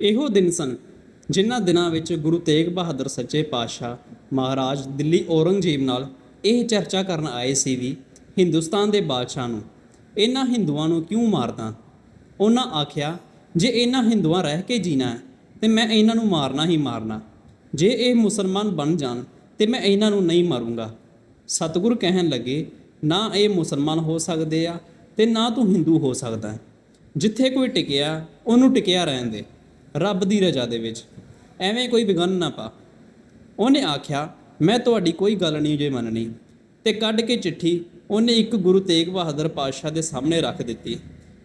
ਇਹੋ ਦਿਨ ਸਨ ਜਿਨ੍ਹਾਂ ਦਿਨਾਂ ਵਿੱਚ ਗੁਰੂ ਤੇਗ ਬਹਾਦਰ ਸੱਚੇ ਪਾਤਸ਼ਾਹ ਮਹਾਰਾਜ ਦਿੱਲੀ ਔਰੰਗਜ਼ੇਬ ਨਾਲ ਇਹ ਚਰਚਾ ਕਰਨ ਆਏ ਸੀ ਵੀ ਹਿੰਦੁਸਤਾਨ ਦੇ ਬਾਦਸ਼ਾਹ ਨੂੰ ਇਹਨਾਂ ਹਿੰਦੂਆਂ ਨੂੰ ਕਿਉਂ ਮਾਰਦਾ? ਉਹਨਾਂ ਆਖਿਆ, ਜੇ ਇਹਨਾਂ ਹਿੰਦੂਆਂ ਰਹਿ ਕੇ ਜੀਣਾ ਹੈ, ਤੇ ਮੈਂ ਇਹਨਾਂ ਨੂੰ ਮਾਰਨਾ ਹੀ ਮਾਰਨਾ। ਜੇ ਇਹ ਮੁਸਲਮਾਨ ਬਣ ਜਾਣ, ਤੇ ਮੈਂ ਇਹਨਾਂ ਨੂੰ ਨਹੀਂ ਮਾਰੂੰਗਾ। ਸਤਿਗੁਰ ਕਹਿਣ ਲੱਗੇ, ਨਾ ਇਹ ਮੁਸਲਮਾਨ ਹੋ ਸਕਦੇ ਆ, ਤੇ ਨਾ ਤੂੰ ਹਿੰਦੂ ਹੋ ਸਕਦਾ। ਜਿੱਥੇ ਕੋਈ ਟਿਕਿਆ, ਉਹਨੂੰ ਟਿਕਿਆ ਰਹਿਣ ਦੇ। ਰੱਬ ਦੀ ਰਜ਼ਾ ਦੇ ਵਿੱਚ। ਐਵੇਂ ਕੋਈ ਵਿਗਨ ਨਾ ਪਾ। ਉਹਨੇ ਆਖਿਆ, ਮੈਂ ਤੁਹਾਡੀ ਕੋਈ ਗੱਲ ਨਹੀਂ ਜੇ ਮੰਨਣੀ। ਤੇ ਕੱਢ ਕੇ ਚਿੱਠੀ ਉਹਨੇ ਇੱਕ ਗੁਰੂ ਤੇਗ ਬਹਾਦਰ ਪਾਤਸ਼ਾਹ ਦੇ ਸਾਹਮਣੇ ਰੱਖ ਦਿੱਤੀ।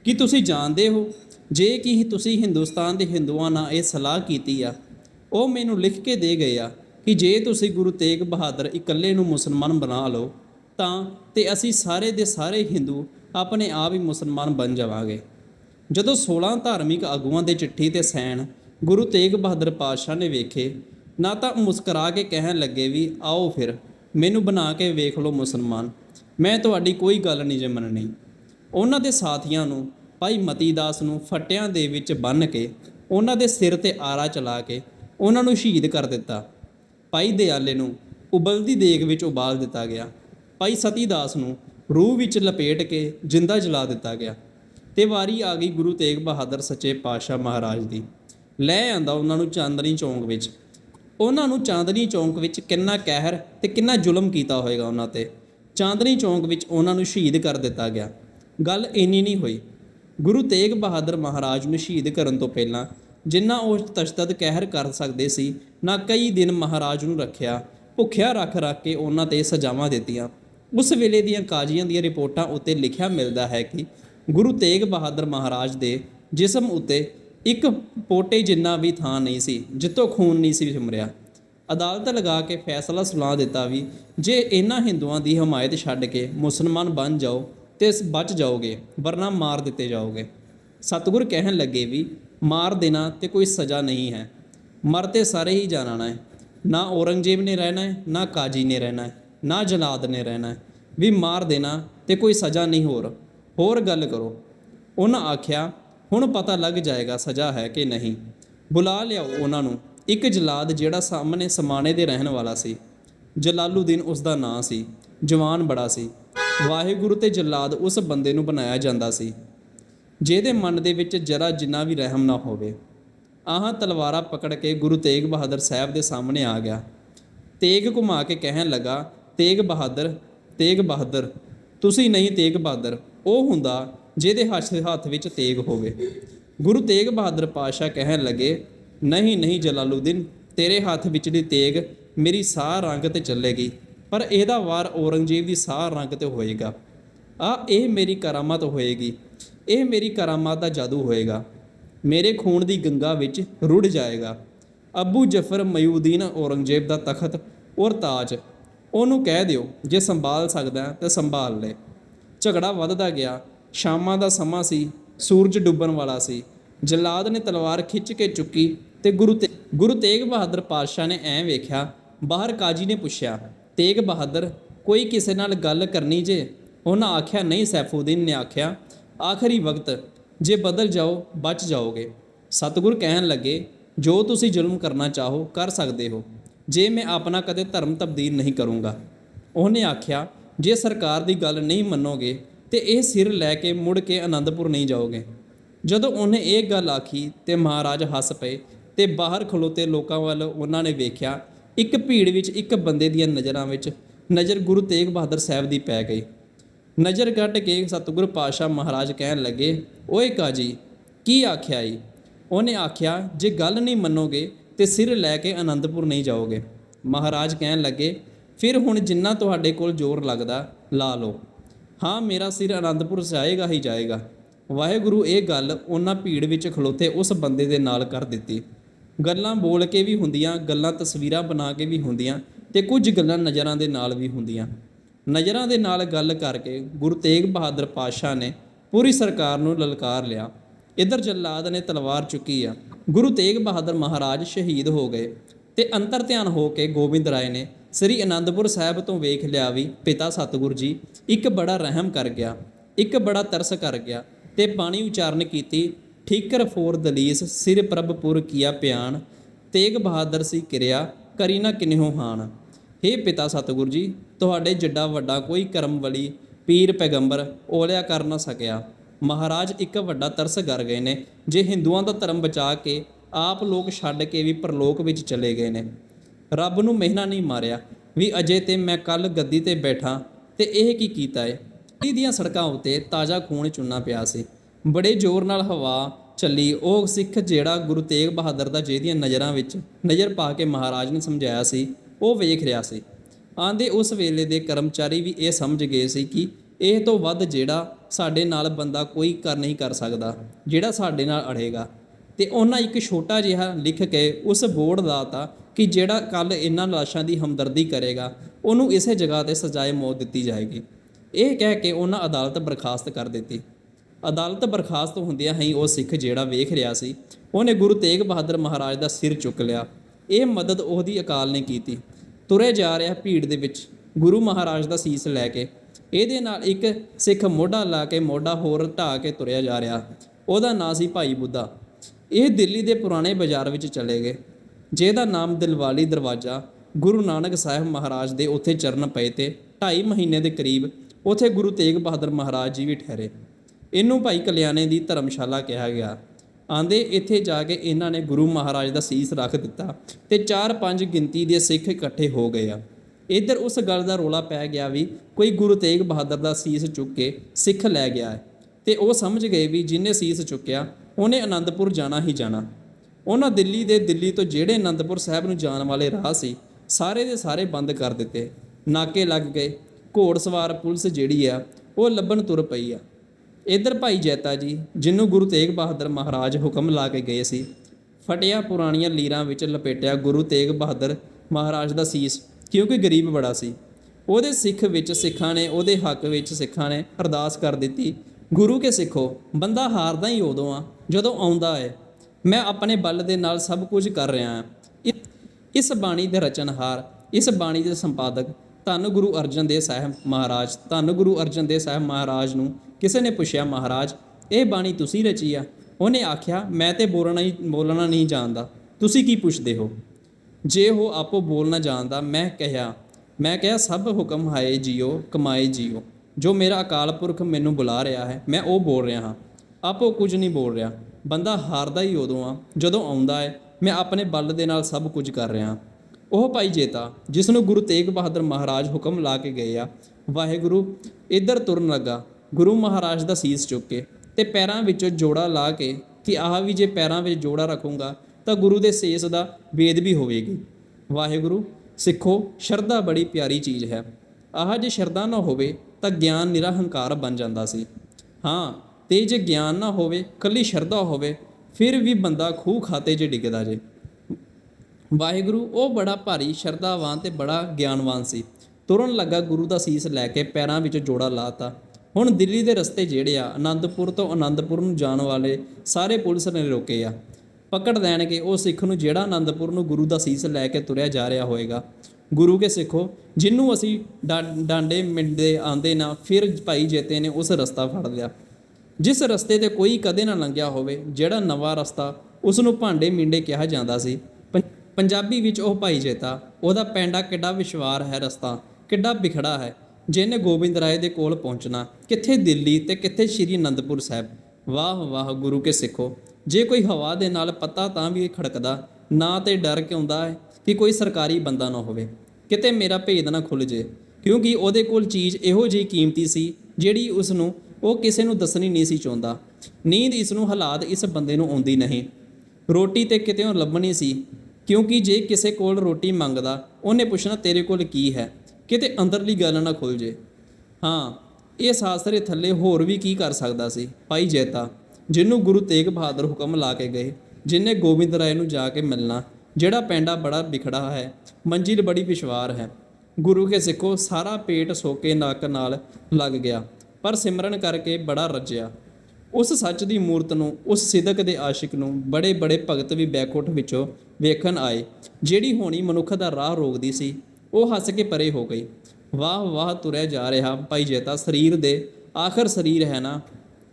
ਕਿ ਤੁਸੀਂ ਜਾਣਦੇ ਹੋ, ਜੇ ਕਿ ਤੁਸੀਂ ਹਿੰਦੁਸਤਾਨ ਦੇ ਹਿੰਦੂਆਂ ਨਾਲ ਇਹ ਸਲਾਹ ਕੀਤੀ ਆ, ਉਹ ਮੈਨੂੰ ਲਿਖ ਕੇ ਦੇ ਗਏ ਆ ਕਿ ਜੇ ਤੁਸੀਂ ਗੁਰੂ ਤੇਗ ਬਹਾਦਰ ਇਕੱਲੇ ਨੂੰ ਮੁਸਲਮਾਨ ਬਣਾ ਲਓ, ਤਾਂ ਤੇ ਅਸੀਂ ਸਾਰੇ ਦੇ ਸਾਰੇ ਹਿੰਦੂ ਆਪਣੇ ਆਪ ਹੀ ਮੁਸਲਮਾਨ ਬਣ ਜਾਵਾਂਗੇ। ਜਦੋਂ 16 ਧਾਰਮਿਕ ਆਗੂਆਂ ਦੇ ਚਿੱਠੀ ਤੇ ਸੈਨ ਗੁਰੂ ਤੇਗ ਬਹਾਦਰ ਪਾਤਸ਼ਾਹ ਨੇ ਵੇਖੇ, ਨਾ ਤਾਂ ਮੁਸਕਰਾ ਕੇ ਕਹਿਣ ਲੱਗੇ ਵੀ, ਆਓ ਫਿਰ, ਮੈਨੂੰ ਬਣਾ ਕੇ ਵੇਖ ਲਓ ਮੁਸਲਮਾਨ, ਮੈਂ ਤੁਹਾਡੀ ਕੋਈ ਗੱਲ ਨਹੀਂ ਜੇ ਮੰਨਣੀ। ਉਹਨਾਂ ਦੇ ਸਾਥੀਆਂ ਨੂੰ ਭਾਈ ਮਤੀ ਦਾਸ ਨੂੰ ਫੱਟਿਆਂ ਦੇ ਵਿੱਚ ਬੰਨ੍ਹ ਕੇ, ਉਹਨਾਂ ਦੇ ਸਿਰ ਤੇ ਆਰਾ ਚਲਾ ਕੇ ਉਹਨਾਂ ਨੂੰ ਸ਼ਹੀਦ ਕਰ ਦਿੱਤਾ। ਭਾਈ ਦਿਆਲੇ ਨੂੰ ਉਬਲਦੀ ਦੇਗ ਵਿੱਚ ਉਬਾਲ ਦਿੱਤਾ ਗਿਆ। ਭਾਈ ਸਤੀ ਦਾਸ ਨੂੰ ਰੂਹ ਵਿੱਚ ਲਪੇਟ ਕੇ ਜਿੰਦਾ ਜਲਾ ਦਿੱਤਾ ਗਿਆ। ਤੇ ਵਾਰੀ ਆ ਗਈ ਗੁਰੂ ਤੇਗ ਬਹਾਦਰ ਸੱਚੇ ਪਾਤਸ਼ਾਹ ਮਹਾਰਾਜ ਦੀ। ਲੈ ਆਂਦਾ ਉਹਨਾਂ ਨੂੰ ਚਾਂਦਨੀ ਚੌਂਕ ਵਿੱਚ। ਉਹਨਾਂ ਨੂੰ ਚਾਂਦਨੀ ਚੌਂਕ ਵਿੱਚ ਕਿੰਨਾ ਕਹਿਰ ਤੇ ਕਿੰਨਾ ਜ਼ੁਲਮ ਕੀਤਾ ਹੋਏਗਾ ਉਹਨਾਂ ਤੇ। ਚਾਂਦਨੀ ਚੌਂਕ ਵਿੱਚ ਉਹਨਾਂ ਨੂੰ ਸ਼ਹੀਦ ਕਰ ਦਿੱਤਾ ਗਿਆ। ਗੱਲ ਇੰਨੀ ਨਹੀਂ ਹੋਈ। ਗੁਰੂ ਤੇਗ ਬਹਾਦਰ ਮਹਾਰਾਜ ਨੂੰ ਸ਼ਹੀਦ ਕਰਨ ਤੋਂ ਪਹਿਲਾਂ ਜਿੰਨਾ ਉਹ ਤਸ਼ਦਦ ਕਹਿਰ ਕਰ ਸਕਦੇ ਸੀ, ਨਾ ਕਈ ਦਿਨ ਮਹਾਰਾਜ ਨੂੰ ਰੱਖਿਆ, ਭੁੱਖਿਆ ਰੱਖ ਰੱਖ ਕੇ ਉਹਨਾਂ ਤੇ ਸਜ਼ਾਵਾਂ ਦਿੱਤੀਆਂ। ਉਸ ਵੇਲੇ ਦੀਆਂ ਕਾਜ਼ੀਆਂ ਦੀਆਂ ਰਿਪੋਰਟਾਂ ਉੱਤੇ ਲਿਖਿਆ ਮਿਲਦਾ ਹੈ ਕਿ ਗੁਰੂ ਤੇਗ ਬਹਾਦਰ ਮਹਾਰਾਜ ਦੇ ਜਿਸਮ ਉੱਤੇ ਇੱਕ ਪੋਟੇ ਜਿੰਨਾ ਵੀ ਥਾਂ ਨਹੀਂ ਸੀ, ਜਿੱਤੋਂ ਖੂਨ ਨਹੀਂ ਸੀ ਸਿਮਰਿਆ। ਅਦਾਲਤ ਲਗਾ ਕੇ ਫੈਸਲਾ ਸੁਣਾ ਦਿੱਤਾ ਵੀ ਜੇ ਇਹਨਾਂ ਹਿੰਦੂਆਂ ਦੀ ਹਮਾਇਤ ਛੱਡ ਕੇ ਮੁਸਲਮਾਨ ਬਣ ਜਾਓ ਤੇ ਬਚ ਜਾਓਗੇ, ਵਰਨਾ ਮਾਰ ਦਿੱਤੇ ਜਾਓਗੇ। ਸਤਿਗੁਰ ਕਹਿਣ ਲੱਗੇ ਵੀ ਮਾਰ ਦੇਣਾ ਤੇ ਕੋਈ ਸਜ਼ਾ ਨਹੀਂ ਹੈ। ਮਰ ਤੇ ਸਾਰੇ ਹੀ ਜਾਣਨਾ ਹੈ। ਨਾ ਔਰੰਗਜ਼ੇਬ ਨੇ ਰਹਿਣਾ ਹੈ, ਨਾ ਕਾਜੀ ਨੇ ਰਹਿਣਾ ਹੈ, ਨਾ ਜਲਾਦ ਨੇ ਰਹਿਣਾ ਹੈ। ਵੀ ਮਾਰ ਦੇਣਾ ਤੇ ਕੋਈ ਸਜ਼ਾ ਨਹੀਂ ਹੋਰ। ਹੋਰ ਗੱਲ ਕਰੋ। ਉਹਨਾਂ ਆਖਿਆ, ਹੁਣ ਪਤਾ ਲੱਗ ਜਾਏਗਾ ਸਜ਼ਾ ਹੈ ਕਿ ਨਹੀਂ। ਬੁਲਾ ਲਿਆਓ ਉਹਨਾਂ ਨੂੰ। ਇੱਕ ਜਲਾਦ ਜਿਹੜਾ ਸਾਹਮਣੇ ਸਮਾਣੇ ਦੇ ਰਹਿਣ ਵਾਲਾ ਸੀ। ਜਲਾਲੂਦੀਨ ਉਸ ਦਾ ਨਾਂ ਸੀ। ਜਵਾਨ ਬੜਾ ਸੀ। ਵਾਹਿਗੁਰੂ ਤੇ ਜਲਾਦ ਉਸ ਬੰਦੇ ਨੂੰ ਬਣਾਇਆ ਜਾਂਦਾ ਸੀ। ਜਿਹਦੇ ਮਨ ਦੇ ਵਿੱਚ ਜਰਾ ਜਿੰਨਾ ਵੀ ਰਹਿਮ ਨਾ ਹੋਵੇ। ਆਹ ਤਲਵਾਰਾਂ ਪਕੜ ਕੇ ਗੁਰੂ ਤੇਗ ਬਹਾਦਰ ਸਾਹਿਬ ਦੇ ਸਾਹਮਣੇ ਆ ਗਿਆ। ਤੇਗ ਘੁਮਾ ਕੇ ਕਹਿਣ ਲੱਗਾ, ਤੇਗ ਬਹਾਦਰ ਤੇਗ ਬਹਾਦਰ, ਤੁਸੀਂ ਨਹੀਂ ਤੇਗ ਬਹਾਦਰ। ਉਹ ਹੁੰਦਾ ਜਿਹਦੇ ਹੱਥ ਹੱਥ ਵਿੱਚ ਤੇਗ ਹੋਵੇ। ਗੁਰੂ ਤੇਗ ਬਹਾਦਰ ਪਾਤਸ਼ਾਹ ਕਹਿਣ ਲੱਗੇ, ਨਹੀਂ ਨਹੀਂ ਜਲਾਲੂਦੀਨ, ਤੇਰੇ ਹੱਥ ਵਿੱਚ ਦੀ ਤੇਗ ਮੇਰੀ ਸਾਹ ਰੰਗ ਤੇ ਚੱਲੇਗੀ, ਪਰ ਇਹਦਾ ਵਾਰ ਔਰੰਗਜ਼ੇਬ ਦੀ ਸਾਹ ਰੰਗ ਤੇ ਹੋਏਗਾ। ਆ, ਇਹ ਮੇਰੀ ਕਰਾਮਾਤ ਹੋਏਗੀ, ਇਹ ਮੇਰੀ ਕਰਾਮਾਤ ਦਾ ਜਾਦੂ ਹੋਏਗਾ। ਮੇਰੇ ਖੂਨ ਦੀ ਗੰਗਾ ਵਿੱਚ ਰੁੜ ਜਾਏਗਾ। ਅਬੂ ਜਫਰ ਮਯੂਦੀਨ ਔਰੰਗਜ਼ੇਬ ਦਾ ਤਖਤ ਔਰ ਤਾਜ, ਉਹਨੂੰ ਕਹਿ ਦਿਓ, ਜੇ ਸੰਭਾਲ ਸਕਦਾ ਤਾਂ ਸੰਭਾਲ ਲੈ। ਝਗੜਾ ਵੱਧਦਾ ਗਿਆ। ਸ਼ਾਮਾਂ ਦਾ ਸਮਾਂ ਸੀ। ਸੂਰਜ ਡੁੱਬਣ ਵਾਲਾ ਸੀ। ਜਲਾਦ ਨੇ ਤਲਵਾਰ ਖਿੱਚ ਕੇ ਚੁੱਕੀ ਤੇ ਗੁਰੂ ਤੇ ਗੁਰੂ ਤੇਗ ਬਹਾਦਰ ਪਾਤਸ਼ਾਹ ਨੇ ਐਂ ਵੇਖਿਆ, ਬਾਹਰ ਕਾਜੀ ਨੇ ਪੁੱਛਿਆ, ਤੇਗ ਬਹਾਦਰ, ਕੋਈ ਕਿਸੇ ਨਾਲ ਗੱਲ ਕਰਨੀ ਜੇ? ਉਹਨਾਂ ਆਖਿਆ, ਨਹੀਂ ਸੈਫੂਦੀਨ ਨੇ ਆਖਿਆ, ਆਖਰੀ ਵਕਤ, ਜੇ ਬਦਲ ਜਾਓ, ਬਚ ਜਾਓਗੇ। ਸਤਿਗੁਰ ਕਹਿਣ ਲੱਗੇ, ਜੋ ਤੁਸੀਂ ਜ਼ੁਲਮ ਕਰਨਾ ਚਾਹੋ, ਕਰ ਸਕਦੇ ਹੋ। ਜੇ ਮੈਂ ਆਪਣਾ ਕਦੇ ਧਰਮ ਤਬਦੀਲ ਨਹੀਂ ਕਰੂੰਗਾ। ਉਹਨੇ ਆਖਿਆ ਜੇ ਸਰਕਾਰ ਦੀ ਗੱਲ ਨਹੀਂ ਮੰਨੋਗੇ ਤੇ ਇਹ ਸਿਰ ਲੈ ਕੇ ਮੁੜ ਕੇ ਆਨੰਦਪੁਰ ਨਹੀਂ ਜਾਓਗੇ। ਜਦੋਂ ਉਹਨੇ ਇਹ ਗੱਲ ਆਖੀ ਤੇ ਮਹਾਰਾਜ ਹੱਸ ਪਏ ਤੇ ਬਾਹਰ ਖਲੋਤੇ ਲੋਕਾਂ ਵੱਲ ਉਹਨਾਂ ਨੇ ਵੇਖਿਆ, ਇੱਕ ਭੀੜ ਵਿੱਚ ਇੱਕ ਬੰਦੇ ਦੀਆਂ ਨਜ਼ਰਾਂ ਵਿੱਚ ਨਜ਼ਰ ਗੁਰੂ ਤੇਗ ਬਹਾਦਰ ਸਾਹਿਬ ਦੀ ਪੈ ਗਈ। ਨਜ਼ਰ ਕੱਟ ਕੇ ਸਤਿਗੁਰ ਪਾਤਸ਼ਾਹ ਮਹਾਰਾਜ ਕਹਿਣ ਲੱਗੇ, ਓਏ ਕਾਜੀ, ਕੀ ਆਖਿਆ ਈ? ਉਹਨੇ ਆਖਿਆ, ਜੇ ਗੱਲ ਨਹੀਂ ਮੰਨੋਗੇ ਤੇ ਸਿਰ ਲੈ ਕੇ ਆਨੰਦਪੁਰ ਨਹੀਂ ਜਾਓਗੇ। ਮਹਾਰਾਜ ਕਹਿਣ ਲੱਗੇ ਫਿਰ ਹੁਣ ਜਿੰਨਾ ਤੁਹਾਡੇ ਕੋਲ ਜ਼ੋਰ ਲੱਗਦਾ, ਲਾ ਲਓ। ਹਾਂ, ਮੇਰਾ ਸਿਰ ਆਨੰਦਪੁਰ ਜਾਏਗਾ ਹੀ ਜਾਏਗਾ। ਵਾਹਿਗੁਰੂ ਇਹ ਗੱਲ ਉਹਨਾਂ ਭੀੜ ਵਿੱਚ ਖਲੋਤੇ ਉਸ ਬੰਦੇ ਦੇ ਨਾਲ ਕਰ ਦਿੱਤੀ। ਗੱਲਾਂ ਬੋਲ ਕੇ ਵੀ ਹੁੰਦੀਆਂ, ਗੱਲਾਂ ਤਸਵੀਰਾਂ ਬਣਾ ਕੇ ਵੀ ਹੁੰਦੀਆਂ ਤੇ ਕੁਝ ਗੱਲਾਂ ਨਜ਼ਰਾਂ ਦੇ ਨਾਲ ਵੀ ਹੁੰਦੀਆਂ। ਨਜ਼ਰਾਂ ਦੇ ਨਾਲ ਗੱਲ ਕਰਕੇ ਗੁਰੂ ਤੇਗ ਬਹਾਦਰ ਪਾਤਸ਼ਾਹ ਨੇ ਪੂਰੀ ਸਰਕਾਰ ਨੂੰ ਲਲਕਾਰ ਲਿਆ। ਇਧਰ ਜੱਲਾਦ ਨੇ ਤਲਵਾਰ ਚੁੱਕੀ ਆ। ਗੁਰੂ ਤੇਗ ਬਹਾਦਰ ਮਹਾਰਾਜ ਸ਼ਹੀਦ ਹੋ ਗਏ ਤੇ ਅੰਤਰ ਧਿਆਨ ਹੋ ਕੇ ਗੋਬਿੰਦ ਰਾਏ ਨੇ ਸ੍ਰੀ ਅਨੰਦਪੁਰ ਸਾਹਿਬ ਤੋਂ ਵੇਖ ਲਿਆ ਵੀ ਪਿਤਾ ਸਤਿਗੁਰ ਜੀ, ਇੱਕ ਬੜਾ ਰਹਿਮ ਕਰ ਗਿਆ, ਇੱਕ ਬੜਾ ਤਰਸ ਕਰ ਗਿਆ ਤੇ ਬਾਣੀ ਉਚਾਰਨ ਕੀਤੀ, ਠੀਕਰ ਫੋਰ ਦਲੀਸ ਸਿਰ ਪ੍ਰਭਪੁਰ ਕੀਆ ਪਿਆਨ, ਤੇਗ ਬਹਾਦਰ ਸੀ ਕਿਰਿਆ, ਕਰੀ ਨਾ ਕਿਨਿਓ ਹਾਨ। ਹੇ ਪਿਤਾ ਸਤਿਗੁਰੂ ਜੀ, ਤੁਹਾਡੇ ਜਿੱਡਾ ਵੱਡਾ ਕੋਈ ਕਰਮ ਵਲੀ ਪੀਰ ਪੈਗੰਬਰ ਓਲਿਆ ਕਰ ਨਾ ਸਕਿਆ। ਮਹਾਰਾਜ ਇੱਕ ਵੱਡਾ ਤਰਸ ਕਰ ਗਏ ਨੇ, ਜੇ ਹਿੰਦੂਆਂ ਦਾ ਧਰਮ ਬਚਾ ਕੇ ਆਪ ਲੋਕ ਛੱਡ ਕੇ ਵੀ ਪਰਲੋਕ ਵਿੱਚ ਚਲੇ ਗਏ ਨੇ। ਰੱਬ ਨੂੰ ਮਹਿਨਾ ਨਹੀਂ ਮਾਰਿਆ। ਵੀ ਅਜੇ ਤੇ ਮੈਂ ਕੱਲ ਗੱਦੀ ਤੇ ਬੈਠਾ ਤੇ ਇਹ ਕੀ ਕੀਤਾ ਏ? ਦਿੱਲੀ ਦੀਆਂ ਸੜਕਾਂ ਉੱਤੇ ਤਾਜ਼ਾ ਖੂਨ ਚੁੰਨਾ ਪਿਆ ਸੀ। ਬੜੇ ਜ਼ੋਰ ਨਾਲ ਹਵਾ ਚੱਲੀ। ਉਹ ਸਿੱਖ ਜਿਹੜਾ ਗੁਰੂ ਤੇਗ ਬਹਾਦਰ ਦਾ ਜਿਹਦੀਆਂ ਨਜ਼ਰਾਂ ਵਿੱਚ ਨਜ਼ਰ ਪਾ ਕੇ ਮਹਾਰਾਜ ਨੇ ਸਮਝਾਇਆ ਸੀ, ਉਹ ਵੇਖ ਰਿਹਾ ਸੀ। ਆਂਦੇ ਉਸ ਵੇਲੇ ਦੇ ਕਰਮਚਾਰੀ ਵੀ ਇਹ ਸਮਝ ਗਏ ਸੀ ਕਿ ਇਹ ਤੋਂ ਵੱਧ ਜਿਹੜਾ ਸਾਡੇ ਨਾਲ ਬੰਦਾ ਕੋਈ ਕਰ ਨਹੀਂ ਕਰ ਸਕਦਾ, ਜਿਹੜਾ ਸਾਡੇ ਨਾਲ ਅੜੇਗਾ। ਤੇ ਉਹਨਾਂ ਇੱਕ ਛੋਟਾ ਜਿਹਾ ਲਿਖ ਕੇ ਉਸ ਬੋਰਡ ਦਾ ਤਾ ਕਿ ਜਿਹੜਾ ਕੱਲ ਇਹਨਾਂ ਲਾਸ਼ਾਂ ਦੀ ਹਮਦਰਦੀ ਕਰੇਗਾ, ਉਹਨੂੰ ਇਸੇ ਜਗ੍ਹਾ ਤੇ ਸਜ਼ਾਏ ਮੌਤ ਦਿੱਤੀ ਜਾਏਗੀ। ਇਹ ਕਹਿ ਕੇ ਉਹਨਾਂ ਅਦਾਲਤ ਬਰਖਾਸਤ ਕਰ ਦਿੱਤੀ। ਅਦਾਲਤ ਬਰਖਾਸਤ ਹੁੰਦਿਆਂ ਹੀ ਉਹ ਸਿੱਖ ਜਿਹੜਾ ਵੇਖ ਰਿਹਾ ਸੀ, ਉਹਨੇ ਗੁਰੂ ਤੇਗ ਬਹਾਦਰ ਮਹਾਰਾਜ ਦਾ ਸਿਰ ਚੁੱਕ ਲਿਆ। ਇਹ ਮਦਦ ਉਹਦੀ ਅਕਾਲ ਨੇ ਕੀਤੀ। ਤੁਰੇ ਜਾ ਰਿਹਾ ਭੀੜ ਦੇ ਵਿੱਚ ਗੁਰੂ ਮਹਾਰਾਜ ਦਾ ਸੀਸ ਲੈ ਕੇ, ਇਹਦੇ ਨਾਲ ਇੱਕ ਸਿੱਖ ਮੋਢਾ ਲਾ ਕੇ ਮੋਢਾ ਹੋਰ ਢਾ ਕੇ ਤੁਰਿਆ ਜਾ ਰਿਹਾ। ਉਹਦਾ ਨਾਂ ਸੀ ਭਾਈ ਬੁੱਧਾ। ਇਹ ਦਿੱਲੀ ਦੇ ਪੁਰਾਣੇ ਬਾਜ਼ਾਰ ਵਿੱਚ ਚਲੇ ਗਏ, ਜਿਹਦਾ ਨਾਮ ਦਿਲਵਾਲੀ ਦਰਵਾਜ਼ਾ ਗੁਰੂ ਨਾਨਕ ਸਾਹਿਬ ਮਹਾਰਾਜ ਦੇ ਉੱਥੇ ਚਰਨ ਪਏ ਤੇ 2.5 ਮਹੀਨੇ ਦੇ ਕਰੀਬ ਉੱਥੇ ਗੁਰੂ ਤੇਗ ਬਹਾਦਰ ਮਹਾਰਾਜ ਜੀ ਵੀ ਠਹਿਰੇ। ਇਹਨੂੰ ਭਾਈ ਕਲਿਆਣੇ ਦੀ ਧਰਮਸ਼ਾਲਾ ਕਿਹਾ ਗਿਆ। ਆਂਦੇ ਇੱਥੇ ਜਾ ਕੇ ਇਹਨਾਂ ਨੇ ਗੁਰੂ ਮਹਾਰਾਜ ਦਾ ਸੀਸ ਰੱਖ ਦਿੱਤਾ ਤੇ 4-5 ਗਿਣਤੀ ਦੇ ਸਿੱਖ ਇਕੱਠੇ ਹੋ ਗਏ ਆ। ਇੱਧਰ ਉਸ ਗੱਲ ਦਾ ਰੋਲਾ ਪੈ ਗਿਆ ਵੀ ਕੋਈ ਗੁਰੂ ਤੇਗ ਬਹਾਦਰ ਦਾ ਸੀਸ ਚੁੱਕ ਕੇ ਸਿੱਖ ਲੈ ਗਿਆ ਹੈ ਤੇ ਉਹ ਸਮਝ ਗਏ ਵੀ ਜਿਹਨੇ ਸੀਸ ਚੁੱਕਿਆ ਉਹਨੇ ਆਨੰਦਪੁਰ ਜਾਣਾ ਹੀ ਜਾਣਾ। ਉਹਨਾਂ ਦਿੱਲੀ ਦੇ ਦਿੱਲੀ ਤੋਂ ਜਿਹੜੇ ਆਨੰਦਪੁਰ ਸਾਹਿਬ ਨੂੰ ਜਾਣ ਵਾਲੇ ਰਾਹ ਸੀ, ਸਾਰੇ ਦੇ ਸਾਰੇ ਬੰਦ ਕਰ ਦਿੱਤੇ। ਨਾਕੇ ਲੱਗ ਗਏ। ਘੋੜਸਵਾਰ ਪੁਲਿਸ ਜਿਹੜੀ ਆ, ਉਹ ਲੱਭਣ ਤੁਰ ਪਈ ਆ। ਇਧਰ ਭਾਈ ਜੈਤਾ ਜੀ ਜਿਹਨੂੰ ਗੁਰੂ ਤੇਗ ਬਹਾਦਰ ਮਹਾਰਾਜ ਹੁਕਮ ਲਾ ਕੇ ਗਏ ਸੀ, ਫਟਿਆ ਪੁਰਾਣੀਆਂ ਲੀਰਾਂ ਵਿੱਚ ਲਪੇਟਿਆ ਗੁਰੂ ਤੇਗ ਬਹਾਦਰ ਮਹਾਰਾਜ ਦਾ ਸੀਸ, ਕਿਉਂਕਿ ਗਰੀਬ ਬੜਾ ਸੀ। ਉਹਦੇ ਸਿੱਖ ਵਿੱਚ ਸਿੱਖਾਂ ਨੇ, ਉਹਦੇ ਹੱਕ ਵਿੱਚ ਸਿੱਖਾਂ ਨੇ ਅਰਦਾਸ ਕਰ ਦਿੱਤੀ, ਗੁਰੂ ਕੇ ਸਿੱਖੋ, ਬੰਦਾ ਹਾਰਦਾ ਹੀ ਉਦੋਂ ਆ। ਜਦੋਂ ਆਉਂਦਾ ਹੈ, ਮੈਂ ਆਪਣੇ ਬਲ ਦੇ ਨਾਲ ਸਭ ਕੁਝ ਕਰ ਰਿਹਾ ਹਾਂ। ਇਸ ਬਾਣੀ ਦੇ ਰਚਨਹਾਰ, ਇਸ ਬਾਣੀ ਦੇ ਸੰਪਾਦਕ ਧੰਨ ਗੁਰੂ ਅਰਜਨ ਦੇਵ ਸਾਹਿਬ ਮਹਾਰਾਜ, ਧੰਨ ਗੁਰੂ ਅਰਜਨ ਦੇਵ ਸਾਹਿਬ ਮਹਾਰਾਜ ਨੂੰ ਕਿਸੇ ਨੇ ਪੁੱਛਿਆ, ਮਹਾਰਾਜ, ਇਹ ਬਾਣੀ ਤੁਸੀਂ ਰਚੀ ਆ? ਉਹਨੇ ਆਖਿਆ, ਮੈਂ ਤੇ ਬੋਲਣਾ ਹੀ, ਬੋਲਣਾ ਨਹੀਂ ਜਾਣਦਾ। ਤੁਸੀਂ ਕੀ ਪੁੱਛਦੇ ਹੋ? ਜੇ ਉਹ ਆਪੋ ਬੋਲਣਾ ਜਾਣਦਾ, ਮੈਂ ਕਿਹਾ ਮੈਂ ਕਿਹਾ, ਸਭ ਹੁਕਮ ਹਾਏ ਜੀਓ, ਕਮਾਏ ਜੀਓ। ਜੋ ਮੇਰਾ ਅਕਾਲ ਪੁਰਖ ਮੈਨੂੰ ਬੁਲਾ ਰਿਹਾ ਹੈ, ਮੈਂ ਉਹ ਬੋਲ ਰਿਹਾ ਹਾਂ। ਆਪ ਉਹ ਕੁਝ ਨਹੀਂ ਬੋਲ ਰਿਹਾ। ਬੰਦਾ ਹਾਰਦਾ ਹੀ ਉਦੋਂ ਆ, ਜਦੋਂ ਆਉਂਦਾ ਹੈ ਮੈਂ ਆਪਣੇ ਬਲ ਦੇ ਨਾਲ ਸਭ ਕੁਝ ਕਰ ਰਿਹਾ। ਉਹ ਭਾਈ ਜੇਤਾ, ਜਿਸ ਨੂੰ ਗੁਰੂ ਤੇਗ ਬਹਾਦਰ ਮਹਾਰਾਜ ਹੁਕਮ ਲਾ ਕੇ ਗਏ ਆ, ਵਾਹਿਗੁਰੂ, ਇੱਧਰ ਤੁਰਨ ਲੱਗਾ। ਗੁਰੂ ਮਹਾਰਾਜ ਦਾ ਸੀਸ ਚੁੱਕ ਕੇ ਤੇ ਪੈਰਾਂ ਵਿੱਚੋਂ ਜੋੜਾ ਲਾ ਕੇ ਕਿ ਆਹ ਵੀ ਜੇ ਪੈਰਾਂ ਵਿੱਚ ਜੋੜਾ ਰੱਖੂੰਗਾ, ਤਾਂ ਗੁਰੂ ਦੇ ਸੇਸ ਦਾ ਵੇਦ ਵੀ ਹੋਵੇਗੀ। ਵਾਹਿਗੁਰੂ, ਸਿੱਖੋ, ਸ਼ਰਧਾ ਬੜੀ ਪਿਆਰੀ ਚੀਜ਼ ਹੈ। ਆਹ ਜੇ ਸ਼ਰਧਾ ਨਾ ਹੋਵੇ, ਤਾਂ ਗਿਆਨ ਨਿਰਹੰਕਾਰ ਬਣ ਜਾਂਦਾ ਸੀ। ਹਾਂ ਤੇ ਜੇ ਗਿਆਨ ਨਾ ਹੋਵੇ ਕੱਲੀ ਸ਼ਰਧਾ ਹੋਵੇ, ਫਿਰ ਵੀ ਬੰਦਾ ਖੂਹ ਖਾਤੇ 'ਚ ਡਿੱਗਦਾ ਜੇ। ਵਾਹਿਗੁਰੂ, ਉਹ ਬੜਾ ਭਾਰੀ, ਸ਼ਰਧਾਵਾਨ ਤੇ ਬੜਾ ਗਿਆਨਵਾਨ ਸੀ। ਤੁਰਨ ਲੱਗਾ ਗੁਰੂ ਦਾ ਸੀਸ ਲੈ ਕੇ ਪੈਰਾਂ ਵਿੱਚ ਜੋੜਾ ਲਾਤਾ ਹੁਣ ਦਿੱਲੀ ਦੇ ਰਸਤੇ ਜਿਹੜੇ ਆ ਆਨੰਦਪੁਰ ਤੋਂ ਆਨੰਦਪੁਰ ਨੂੰ ਜਾਣ ਵਾਲੇ ਸਾਰੇ ਪੁਲਿਸ ਨੇ ਰੋਕੇ ਆ। ਪਕੜ ਲੈਣਗੇ ਉਹ ਸਿੱਖ ਨੂੰ ਜਿਹੜਾ ਆਨੰਦਪੁਰ ਨੂੰ ਗੁਰੂ ਦਾ ਸੀਸ ਲੈ ਕੇ ਤੁਰਿਆ ਜਾ ਰਿਹਾ ਹੋਏਗਾ। ਗੁਰੂ ਕੇ ਸਿੱਖੋ ਜਿਹਨੂੰ ਅਸੀਂ ਡਾਂ- ਡਾਂਡੇ ਮਿੰਡੇ ਆਂਦੇ ਨਾ, ਫਿਰ ਭਾਈ ਜੇਤੇ ਨੇ ਉਸ ਰਸਤਾ ਫੜ ਲਿਆ। ਜਿਸ ਰਸਤੇ ਤੇ ਕੋਈ ਕਦੇ ਨਾ ਲੰਘਿਆ ਹੋਵੇ, ਜਿਹੜਾ ਨਵਾਂ ਰਸਤਾ ਉਸ ਨੂੰ ਭਾਂਡੇ ਮਿੰਡੇ ਕਿਹਾ ਜਾਂਦਾ ਸੀ। ਪੰ- ਪੰਜਾਬੀ ਵਿੱਚ ਉਹ ਭਾਈ ਜੇਤਾ, ਉਹਦਾ ਪੈਂਡਾ ਕਿੱਡਾ ਵਿਸ਼ਵਾਰ ਹੈ ਰਸਤਾ, ਕਿੱਡਾ ਵਿਖੜਾ ਹੈ, ਜਿਹਨੇ ਗੋਬਿੰਦ ਰਾਏ ਦੇ ਕੋਲ ਪਹੁੰਚਣਾ, ਕਿੱਥੇ ਦਿੱਲੀ ਤੇ ਕਿੱਥੇ ਸ਼੍ਰੀ ਅਨੰਦਪੁਰ ਸਾਹਿਬ। ਵਾਹ ਵਾਹ, ਗੁਰੂ ਕੇ ਸਿੱਖੋ। ਜੇ ਕੋਈ ਹਵਾ ਦੇ ਨਾਲ ਪੱਤਾ ਤਾਂ ਵੀ ਖੜਕਦਾ, ਨਾ ਤੇ ਡਰ ਕਿਉਂਦਾ ਹੈ ਕਿ ਕੋਈ ਸਰਕਾਰੀ ਬੰਦਾ ਨਾ ਹੋਵੇ। ਕਿਤੇ ਮੇਰਾ ਭੇਦ ਨਾ ਖੁੱਲ ਜੇ, ਕਿਉਂਕਿ ਉਹਦੇ ਕੋਲ ਚੀਜ਼ ਇਹੋ ਜਿਹੀ ਕੀਮਤੀ ਸੀ, ਜਿਹੜੀ ਉਸ ਨੂੰ ਉਹ ਕਿਸੇ ਨੂੰ ਦੱਸਣੀ ਨਹੀਂ ਸੀ ਚਾਹੁੰਦਾ। ਨੀਂਦ ਇਸ ਨੂੰ ਹਾਲਾਤ ਇਸ ਬੰਦੇ ਨੂੰ ਆਉਂਦੀ ਨਹੀਂ। ਰੋਟੀ ਤੇ ਕਿਤੇੋਂ ਲੱਭਣੀ ਸੀ, ਕਿਉਂਕਿ ਜੇ ਕਿਸੇ ਕੋਲ ਰੋਟੀ ਮੰਗਦਾ, ਉਹਨੇ ਪੁੱਛਣਾ ਤੇਰੇ ਕੋਲ ਕੀ ਹੈ? ਕਿਤੇ ਅੰਦਰਲੀ ਗੱਲ ਨਾ ਖੁੱਲ ਜੇ। ਹਾਂ, ਇਹ ਸਾਸਰੇ ਥੱਲੇ ਹੋਰ ਵੀ ਕੀ ਕਰ ਸਕਦਾ ਸੀ? ਭਾਈ ਜੈਤਾ, ਜਿਹਨੂੰ ਗੁਰੂ ਤੇਗ ਬਹਾਦਰ ਹੁਕਮ ਲਾ ਕੇ ਗਏ ਜਿਨੇ ਗੋਬਿੰਦ ਰਾਏ ਨੂੰ ਜਾ ਕੇ ਮਿਲਣਾ, ਜਿਹੜਾ ਪੈਂਡਾ ਬੜਾ ਵਿਖੜਾ ਹੈ, ਮੰਜ਼ਿਲ ਬੜੀ ਪਿਸ਼ਵਾਰ ਹੈ। ਗੁਰੂ ਕੇ ਸਿੱਖੋ, ਸਾਰਾ ਪੇਟ ਸੋਕੇ ਨੱਕ ਨਾਲ ਲੱਗ ਗਿਆ। ਪਰ ਸਿਮਰਨ ਕਰਕੇ ਬੜਾ ਰੱਜਿਆ। ਉਸ ਸੱਚ ਦੀ ਮੂਰਤ ਨੂੰ, ਉਸ ਸਿਦਕ ਦੇ ਆਸ਼ਿਕ ਨੂੰ ਬੜੇ ਬੜੇ ਭਗਤ ਵੀ ਬੈਕੁੱਠ ਵਿੱਚੋਂ ਵੇਖਣ ਆਏ। ਜਿਹੜੀ ਹੋਣੀ ਮਨੁੱਖ ਦਾ ਰਾਹ ਰੋਕਦੀ ਸੀ, ਉਹ ਹੱਸ ਕੇ ਪਰੇ ਹੋ ਗਈ। ਵਾਹ ਵਾਹ ਤੁਰਿਆ ਜਾ ਰਿਹਾ ਭਾਈ ਜੇਤਾ, ਸਰੀਰ ਦੇ ਆਖਰ ਸਰੀਰ ਹੈ ਨਾ।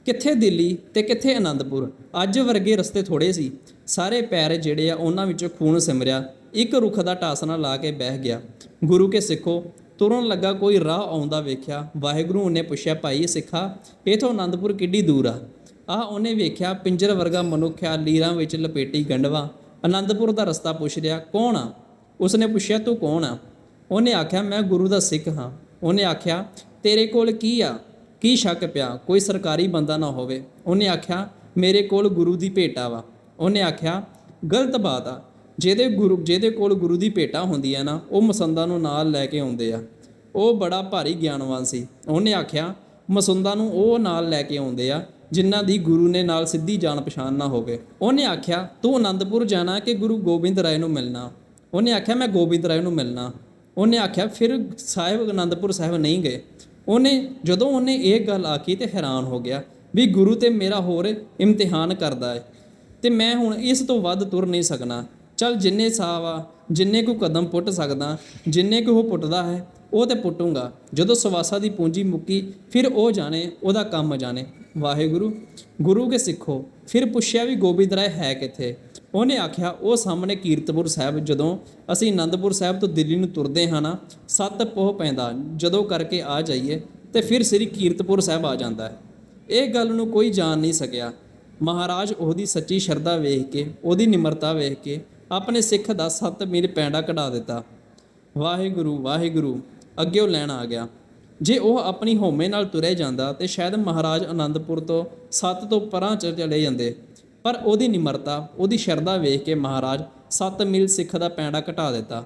ਕਿੱਥੇ ਦਿੱਲੀ ਤੇ ਕਿੱਥੇ ਆਨੰਦਪੁਰ ਅੱਜ ਵਰਗੇ ਰਸਤੇ ਥੋੜੇ ਸੀ। ਸਾਰੇ ਪੈਰ ਜਿਹੜੇ ਆ, ਉਹਨਾਂ ਵਿੱਚੋਂ ਖੂਨ ਸਿਮਰਿਆ। ਇੱਕ ਰੁੱਖ ਦਾ ਟਾਸਣਾ ਲਾ ਕੇ ਬਹਿ ਗਿਆ। ਗੁਰੂ ਕੇ ਸਿੱਖੋ ਤੁਰਨ ਲੱਗਾ ਕੋਈ ਰਾਹ ਆਉਂਦਾ ਵੇਖਿਆ, ਵਾਹਿਗੁਰੂ ਨੇ ਪੁੱਛਿਆ, ਭਾਈ ਸਿੱਖਾ, ਇਥੋਂ ਆਨੰਦਪੁਰ ਕਿੱਡੀ ਦੂਰ ਆ? ਆ ਉਹਨੇ ਵੇਖਿਆ, ਪਿੰਜਰ ਵਰਗਾ ਮਨੁੱਖਿਆ ਲੀਰਾਂ ਵਿੱਚ ਲਪੇਟੀ ਗੰਡਵਾ ਆਨੰਦਪੁਰ ਦਾ ਰਸਤਾ ਪੁੱਛ ਰਿਹਾ, ਕੌਣ ਆ? ਉਸਨੇ ਪੁੱਛਿਆ, ਤੂੰ ਕੌਣ ਆ? ਉਹਨੇ ਆਖਿਆ, ਮੈਂ ਗੁਰੂ ਦਾ ਸਿੱਖ ਹਾਂ। ਉਹਨੇ ਆਖਿਆ, ਤੇਰੇ ਕੋਲ ਕੀ ਆ? ਕੀ ਸ਼ੱਕ ਪਿਆ? ਕੋਈ ਸਰਕਾਰੀ ਬੰਦਾ ਨਾ ਹੋਵੇ। ਉਹਨੇ ਆਖਿਆ, ਮੇਰੇ ਕੋਲ ਗੁਰੂ ਦੀ ਭੇਟਾ ਵਾ। ਉਹਨੇ ਆਖਿਆ, ਗਲਤ ਬਾਤ ਆ। ਜਿਹਦੇ ਗੁਰੂ, ਜਿਹਦੇ ਕੋਲ ਗੁਰੂ ਦੀ ਭੇਟਾ ਹੁੰਦੀਆਂ ਨਾ, ਉਹ ਮਸੰਦਾ ਨੂੰ ਨਾਲ ਲੈ ਕੇ ਆਉਂਦੇ ਆ। ਉਹ ਬੜਾ ਭਾਰੀ ਗਿਆਨਵਾਨ ਸੀ। ਉਹਨੇ ਆਖਿਆ, ਮਸੰਦਾਂ ਨੂੰ ਉਹ ਨਾਲ ਲੈ ਕੇ ਆਉਂਦੇ ਆ, ਜਿਨ੍ਹਾਂ ਦੀ ਗੁਰੂ ਨੇ ਨਾਲ ਸਿੱਧੀ ਜਾਣ ਪਛਾਣ ਨਾ ਹੋਵੇ। ਉਹਨੇ ਆਖਿਆ, ਤੂੰ ਅਨੰਦਪੁਰ ਜਾਣਾ ਕਿ ਗੁਰੂ ਗੋਬਿੰਦ ਰਾਏ ਨੂੰ ਮਿਲਣਾ? ਉਹਨੇ ਆਖਿਆ, ਮੈਂ ਗੋਬਿੰਦ ਰਾਏ ਨੂੰ ਮਿਲਣਾ। ਉਹਨੇ ਆਖਿਆ, ਫਿਰ ਸਾਹਿਬ, ਅਨੰਦਪੁਰ ਸਾਹਿਬ ਨਹੀਂ ਗਏ? ਉਹਨੇ, ਜਦੋਂ ਉਹਨੇ ਇਹ ਗੱਲ ਆਖੀ ਤੇ ਹੈਰਾਨ ਹੋ ਗਿਆ ਵੀ ਗੁਰੂ ਤੇ ਮੇਰਾ ਹੋਰ ਇਮਤਿਹਾਨ ਕਰਦਾ ਹੈ ਤੇ ਮੈਂ ਹੁਣ ਇਸ ਤੋਂ ਵੱਧ ਤੁਰ ਨਹੀਂ ਸਕਣਾ। ਚੱਲ ਜਿੰਨੇ ਸਾਹ ਆ, ਜਿੰਨੇ ਕੋ ਕਦਮ ਪੁੱਟ ਸਕਦਾ, ਜਿੰਨੇ ਕੋ ਉਹ ਪੁੱਟਦਾ ਹੈ, ਉਹ ਤੇ ਪੁੱਟੂੰਗਾ। ਜਦੋਂ ਸਵਾਸਾ ਦੀ ਪੂੰਜੀ ਮੁੱਕੀ, ਫਿਰ ਉਹ ਜਾਣੇ, ਉਹਦਾ ਕੰਮ ਜਾਣੇ। ਵਾਹਿਗੁਰੂ, ਗੁਰੂ ਕੇ ਸਿੱਖੋ। ਫਿਰ ਪੁੱਛਿਆ ਵੀ ਗੋਬਿੰਦ ਰਾਏ ਹੈ ਕਿੱਥੇ? ਉਹਨੇ ਆਖਿਆ, ਉਹ ਸਾਹਮਣੇ ਕੀਰਤਪੁਰ ਸਾਹਿਬ, ਜਦੋਂ ਅਸੀਂ ਆਨੰਦਪੁਰ ਸਾਹਿਬ ਤੋਂ ਦਿੱਲੀ ਨੂੰ ਤੁਰਦੇ ਹਾਂ ਨਾ, ਸੱਤ ਪੋਹ ਪੈਂਦਾ, ਜਦੋਂ ਕਰਕੇ ਆ ਜਾਈਏ, ਤੇ ਫਿਰ ਸ੍ਰੀ ਕੀਰਤਪੁਰ ਸਾਹਿਬ ਆ ਜਾਂਦਾ ਹੈ। ਇਹ ਗੱਲ ਨੂੰ ਕੋਈ ਜਾਣ ਨਹੀਂ ਸਕਿਆ। ਮਹਾਰਾਜ ਉਹਦੀ ਸੱਚੀ ਸ਼ਰਧਾ ਵੇਖ ਕੇ, ਉਹਦੀ ਨਿਮਰਤਾ ਵੇਖ ਕੇ ਆਪਣੇ ਸਿੱਖ ਦਾ ਸੱਤ ਮੀਲ ਪੈਂਡਾ ਕਢਾ ਦਿੱਤਾ। ਵਾਹਿਗੁਰੂ ਵਾਹਿਗੁਰੂ ਅੱਗੇ ਉਹ ਲੈਣ ਆ ਗਿਆ। ਜੇ ਉਹ ਆਪਣੀ ਹੋਮੇ ਨਾਲ ਤੁਰੇ ਜਾਂਦਾ ਤੇ ਸ਼ਾਇਦ ਮਹਾਰਾਜ ਆਨੰਦਪੁਰ ਤੋਂ ਸੱਤ ਤੋਂ ਪਰਾਂ ਚ ਚਲੇ ਜਾਂਦੇ। ਪਰ ਉਹਦੀ ਨਿਮਰਤਾ, ਉਹਦੀ ਸ਼ਰਧਾ ਵੇਖ ਕੇ ਮਹਾਰਾਜ ਸੱਤ ਮੀਲ ਸਿੱਖ ਦਾ ਪੈਂਡਾ ਘਟਾ ਦਿੱਤਾ।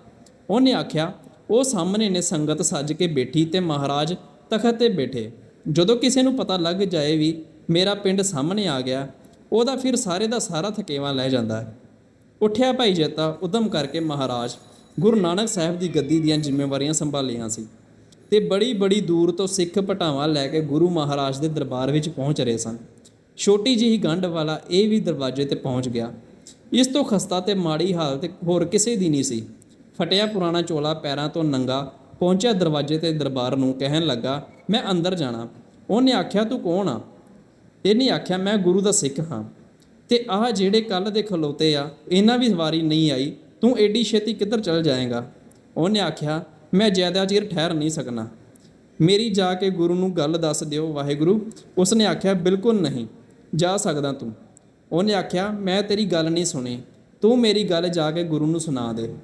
ਉਹਨੇ ਆਖਿਆ, ਉਹ ਸਾਹਮਣੇ ਨੇ ਸੰਗਤ ਸੱਜ ਕੇ ਬੈਠੀ ਤੇ ਮਹਾਰਾਜ ਤਖਤ ਤੇ ਬੈਠੇ। ਜਦੋਂ ਕਿਸੇ ਨੂੰ ਪਤਾ ਲੱਗ ਜਾਏ ਵੀ ਮੇਰਾ ਪਿੰਡ ਸਾਹਮਣੇ ਆ ਗਿਆ, ਉਹਦਾ ਫਿਰ ਸਾਰੇ ਦਾ ਸਾਰਾ ਥਕੇਵਾ ਲੈ ਜਾਂਦਾ ਹੈ। ਉੱਠਿਆ ਭਾਈ ਜੱਤਾ ਉਦਮ ਕਰਕੇ ਮਹਾਰਾਜ, ਗੁਰੂ ਨਾਨਕ ਸਾਹਿਬ ਦੀ ਗੱਦੀ ਦੀਆਂ ਜ਼ਿੰਮੇਵਾਰੀਆਂ ਸੰਭਾਲੀਆਂ ਸੀ ਤੇ ਬੜੀ ਬੜੀ ਦੂਰ ਤੋਂ ਸਿੱਖ ਪਟਾਵਾਂ ਲੈ ਕੇ ਗੁਰੂ ਮਹਾਰਾਜ ਦੇ ਦਰਬਾਰ ਵਿੱਚ ਪਹੁੰਚ ਰਹੇ ਸਨ। ਛੋਟੀ ਜਿਹੀ ਗੰਢ ਵਾਲਾ ਇਹ ਵੀ ਦਰਵਾਜ਼ੇ ਤੇ ਪਹੁੰਚ ਗਿਆ। ਇਸ ਤੋਂ ਖਸਤਾ ਤੇ ਮਾੜੀ ਹਾਲਤ ਹੋਰ ਕਿਸੇ ਦੀ ਨਹੀਂ ਸੀ। ਫਟਿਆ ਪੁਰਾਣਾ ਚੋਲਾ ਪੈਰਾਂ ਤੋਂ ਨੰਗਾ ਪਹੁੰਚਿਆ ਦਰਵਾਜ਼ੇ ਤੇ ਦਰਬਾਰ ਨੂੰ ਕਹਿਣ ਲੱਗਾ, ਮੈਂ ਅੰਦਰ ਜਾਣਾ। ਉਹਨੇ ਆਖਿਆ, ਤੂੰ ਕੌਣ ਆ? ਇਹਨੇ ਆਖਿਆ, ਮੈਂ ਗੁਰੂ ਦਾ ਸਿੱਖ ਹਾਂ। ਤੇ ਆਹ ਜਿਹੜੇ ਕੱਲ ਦੇ ਖਲੋਤੇ ਆ, ਇਹਨਾਂ ਵੀ ਸਵਾਰੀ ਨਹੀਂ ਆਈ। ਤੂੰ ਏਡੀ ਛੇਤੀ ਕਿੱਧਰ ਚਲ ਜਾਏਗਾ? ਉਹਨੇ ਆਖਿਆ, ਮੈਂ ਜ਼ਿਆਦਾ ਚਿਰ ਠਹਿਰ ਨਹੀਂ ਸਕਣਾ ਮੇਰੀ ਜਾ ਕੇ ਗੁਰੂ ਨੂੰ ਗੱਲ ਦੱਸ ਦਿਓ, ਵਾਹਿਗੁਰੂ। ਉਸਨੇ ਆਖਿਆ, ਬਿਲਕੁਲ ਨਹੀਂ, ਜਾ ਸਕਦਾ ਤੂੰ। ਉਹਨੇ ਆਖਿਆ, ਮੈਂ ਤੇਰੀ ਗੱਲ ਨਹੀਂ ਸੁਣੀ। ਤੂੰ ਮੇਰੀ ਗੱਲ ਜਾ ਕੇ ਗੁਰੂ ਨੂੰ ਸੁਣਾ ਦੇ।